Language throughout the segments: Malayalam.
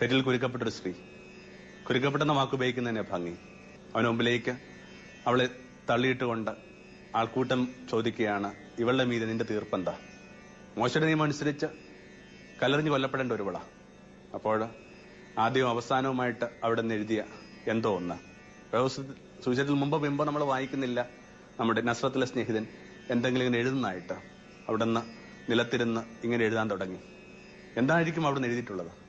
തെറ്റിൽ കുരുക്കപ്പെട്ടൊരു സ്ത്രീ. കുരുക്കപ്പെട്ടെന്ന വാക്ക് ഉപയോഗിക്കുന്നതിനെ ഭംഗി. അവന് മുമ്പിലേക്ക് അവളെ തള്ളിയിട്ടുകൊണ്ട് ആൾക്കൂട്ടം ചോദിക്കുകയാണ് ഇവളുടെ മീതെ നിന്റെ തീർപ്പെന്താ? മോശയുടെ നിയമം അനുസരിച്ച് കല്ലെറിഞ്ഞ് കൊല്ലപ്പെടേണ്ട ഒരുവള. അപ്പോൾ ആദ്യവും അവസാനവുമായിട്ട് അവിടെ നിന്ന് എഴുതിയ എന്തോ ഒന്ന്. സൂചനത്തിൽ മുമ്പ് മുമ്പ് നമ്മൾ വായിക്കുന്നില്ല. നമ്മുടെ നസ്രത്തിലെ സ്നേഹിതൻ എന്തെങ്കിലും ഇങ്ങനെ എഴുതുന്നതായിട്ട് അവിടെ നിന്ന് നിലത്തിരുന്ന് ഇങ്ങനെ എഴുതാൻ തുടങ്ങി. എന്തായിരിക്കും അവിടെ എഴുതിയിട്ടുള്ളത്?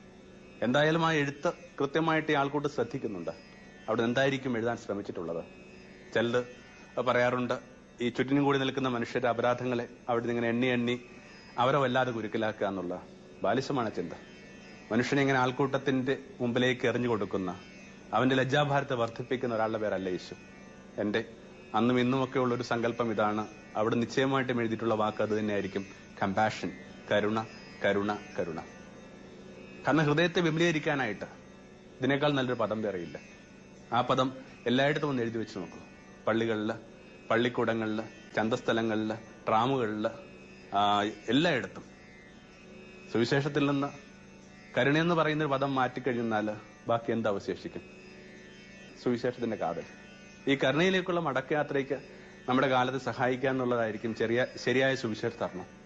എന്തായാലും ആ എഴുത്ത് കൃത്യമായിട്ട് ആൾക്കൂട്ട് ശ്രദ്ധിക്കുന്നുണ്ട്. അവിടെ എന്തായിരിക്കും എഴുതാൻ ശ്രമിച്ചിട്ടുള്ളത്? ചിലത് പറയാറുണ്ട് ഈ ചുറ്റിനും കൂടി നിൽക്കുന്ന മനുഷ്യരുടെ അപരാധങ്ങളെ അവിടെ നിന്ന് ഇങ്ങനെ എണ്ണി എണ്ണി അവരെ വല്ലാതെ കുരുക്കിലാക്കുക എന്നുള്ള ബാലിശമാണ് ചിന്ത. മനുഷ്യനെ ഇങ്ങനെ ആൾക്കൂട്ടത്തിന്റെ മുമ്പിലേക്ക് എറിഞ്ഞു കൊടുക്കുന്ന അവന്റെ ലജ്ജാഭാരത്തെ വർദ്ധിപ്പിക്കുന്ന ഒരാളുടെ പേരല്ല യേശു. എന്റെ അന്നും ഇന്നുമൊക്കെ ഉള്ള ഒരു സങ്കല്പം ഇതാണ്. അവിടെ നിശ്ചയമായിട്ടും എഴുതിയിട്ടുള്ള വാക്ക് അത് തന്നെയായിരിക്കും. കമ്പാഷൻ കരുണ കരുണ കരുണ. കാരണം ഹൃദയത്തെ വിപുലീകരിക്കാനായിട്ട് ഇതിനേക്കാൾ നല്ലൊരു പദം വേറെയില്ല ആ പദം എല്ലായിടത്തും ഒന്ന് എഴുതി വെച്ച് നോക്കൂ. പള്ളികളിൽ പള്ളിക്കൂടങ്ങളിൽ ചന്തസ്ഥലങ്ങളിൽ ട്രാമുകളിൽ എല്ലായിടത്തും. സുവിശേഷത്തിൽ നിന്ന് കരുണയെന്ന് പറയുന്ന ഒരു പദം മാറ്റിക്കഴിഞ്ഞാൽ ബാക്കി എന്താ അവശേഷിക്കും? സുവിശേഷത്തിന്റെ കാതൽ. ഈ കരുണയിലേക്കുള്ള മടക്കയാത്രയ്ക്ക് നമ്മുടെ കാലത്ത് സഹായിക്കുക എന്നുള്ളതായിരിക്കും ചെറിയ ശരിയായ സുവിശേഷ ധർമ്മം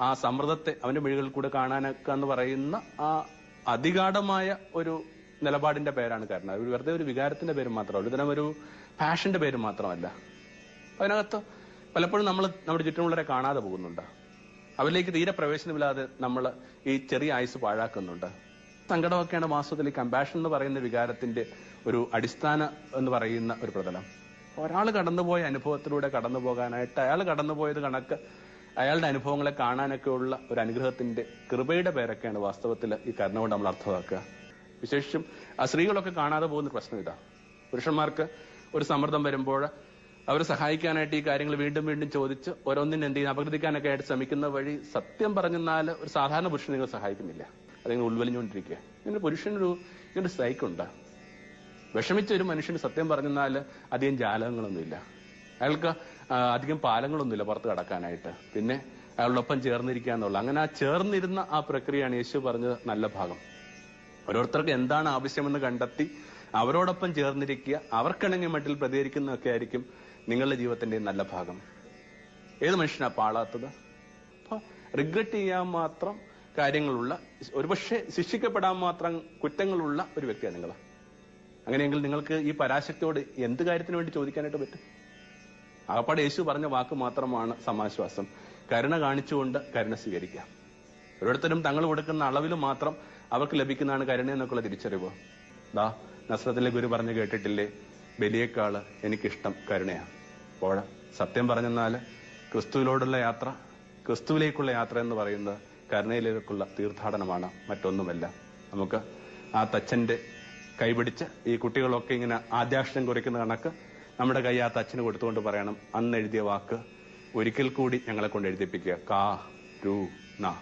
ആ സമ്മർദ്ദത്തെ അവന്റെ മിഴികളിൽ കൂടെ കാണാനൊക്കെ എന്ന് പറയുന്ന ആ അതിഗാഠമായ ഒരു നിലപാടിന്റെ പേരാണ് കാരണം. ഒരു വെറുതെ ഒരു വികാരത്തിന്റെ പേര് മാത്രമല്ല ഇതിനും ഒരു പാഷന്റെ പേര് മാത്രമല്ല. അതിനകത്ത് പലപ്പോഴും നമ്മൾ നമ്മുടെ ചുറ്റുമുള്ളവരെ കാണാതെ പോകുന്നുണ്ട്. അവരിലേക്ക് തീരെ പ്രവേശനമില്ലാതെ നമ്മൾ ഈ ചെറിയ ആയുസ് പാഴാക്കുന്നുണ്ട്. സങ്കടമൊക്കെയാണ് വാസ്തവത്തിൽ ഈ കമ്പാഷൻ എന്ന് പറയുന്ന വികാരത്തിന്റെ ഒരു അടിസ്ഥാന എന്ന് പറയുന്ന ഒരു പ്രതലം. ഒരാൾ കടന്നുപോയ അനുഭവത്തിലൂടെ കടന്നു പോകാനായിട്ട് അയാൾ കടന്നുപോയത് കണക്ക് അയാളുടെ അനുഭവങ്ങളെ കാണാനൊക്കെ ഉള്ള ഒരു അനുഗ്രഹത്തിന്റെ കൃപയുടെ പേരൊക്കെയാണ് വാസ്തവത്തിൽ ഈ കരുണ കൊണ്ട് നമ്മൾ അർത്ഥമാക്കുക. വിശേഷിച്ചും ആ സ്ത്രീകളൊക്കെ കാണാതെ പോകുന്ന പ്രശ്നം ഇതാ. പുരുഷന്മാർക്ക് ഒരു സമ്മർദ്ദം വരുമ്പോൾ അവരെ സഹായിക്കാനായിട്ട് ഈ കാര്യങ്ങൾ വീണ്ടും വീണ്ടും ചോദിച്ച് ഓരോന്നിനും എന്ത് ചെയ്യുന്ന? അപകൃതിക്കാനൊക്കെ ആയിട്ട് ശ്രമിക്കുന്ന വഴി സത്യം പറഞ്ഞാൽ ഒരു സാധാരണ പുരുഷൻ നിങ്ങൾ സഹായിക്കുന്നില്ല. അതിങ്ങനെ ഉൾവലിഞ്ഞുകൊണ്ടിരിക്കുക. ഇങ്ങനെ പുരുഷനൊരു ഇങ്ങനെ സൈക്കുണ്ട്. വിഷമിച്ച ഒരു മനുഷ്യന് സത്യം പറഞ്ഞാൽ അധികം ജാലകങ്ങളൊന്നുമില്ല. അയാൾക്ക് അധികം പാലങ്ങളൊന്നുമില്ല പുറത്ത് കടക്കാനായിട്ട്. പിന്നെ അയാളോടൊപ്പം ചേർന്നിരിക്കുക എന്നുള്ള അങ്ങനെ ആ ചേർന്നിരുന്ന ആ പ്രക്രിയയാണ് യേശു പറഞ്ഞത് നല്ല ഭാഗം. ഓരോരുത്തർക്ക് എന്താണ് ആവശ്യമെന്ന് കണ്ടെത്തി അവരോടൊപ്പം ചേർന്നിരിക്കുക അവർക്കിണങ്ങിയ മട്ടിൽ പ്രതികരിക്കുന്നതൊക്കെ ആയിരിക്കും നിങ്ങളുടെ ജീവിതത്തിന്റെ നല്ല ഭാഗം. ഏത് മനുഷ്യനാ പാളാത്തത്? അപ്പൊ റിഗ്രറ്റ് ചെയ്യാൻ മാത്രം കാര്യങ്ങളുള്ള ഒരുപക്ഷെ ശിക്ഷിക്കപ്പെടാൻ മാത്രം കുറ്റങ്ങളുള്ള ഒരു വ്യക്തിയാണ് നിങ്ങൾ അങ്ങനെയെങ്കിൽ നിങ്ങൾക്ക് ഈ പരാശക്തിയോട് എന്ത് കാര്യത്തിന് വേണ്ടി ചോദിക്കാനായിട്ട് പറ്റും? ആകപ്പാട് യേശു പറഞ്ഞ വാക്ക് മാത്രമാണ് സമാശ്വാസം. കരുണ കാണിച്ചുകൊണ്ട് കരുണ സ്വീകരിക്കാം ഓരോരുത്തരും തങ്ങൾ കൊടുക്കുന്ന അളവിൽ മാത്രം അവർക്ക് ലഭിക്കുന്നതാണ് കരുണ എന്നൊക്കെയുള്ള തിരിച്ചറിവ്. ദാ നസ്രത്തിലെ ഗുരു പറഞ്ഞു കേട്ടിട്ടില്ലേ? ബലിയേക്കാൾ എനിക്കിഷ്ടം കരുണയാണ് അപ്പോൾ സത്യം പറഞ്ഞെന്നാൽ ക്രിസ്തുവിലോടുള്ള യാത്ര ക്രിസ്തുവിലേക്കുള്ള യാത്ര എന്ന് പറയുന്നത് കരുണയിലേക്കുള്ള തീർത്ഥാടനമാണ് മറ്റൊന്നുമല്ല. നമുക്ക് ആ തച്ചന്റെ കൈപിടിച്ച് ഈ കുട്ടികളൊക്കെ ഇങ്ങനെ ആദ്യാക്ഷരം കുറിക്കുന്ന കണക്ക് നമ്മുടെ കൈ ആ തച്ചന് കൊടുത്തുകൊണ്ട് പറയണം അന്ന് എഴുതിയ വാക്ക് ഒരിക്കൽ കൂടി ഞങ്ങളെ കൊണ്ട് എഴുതിപ്പിക്കുക. കാ രു ന.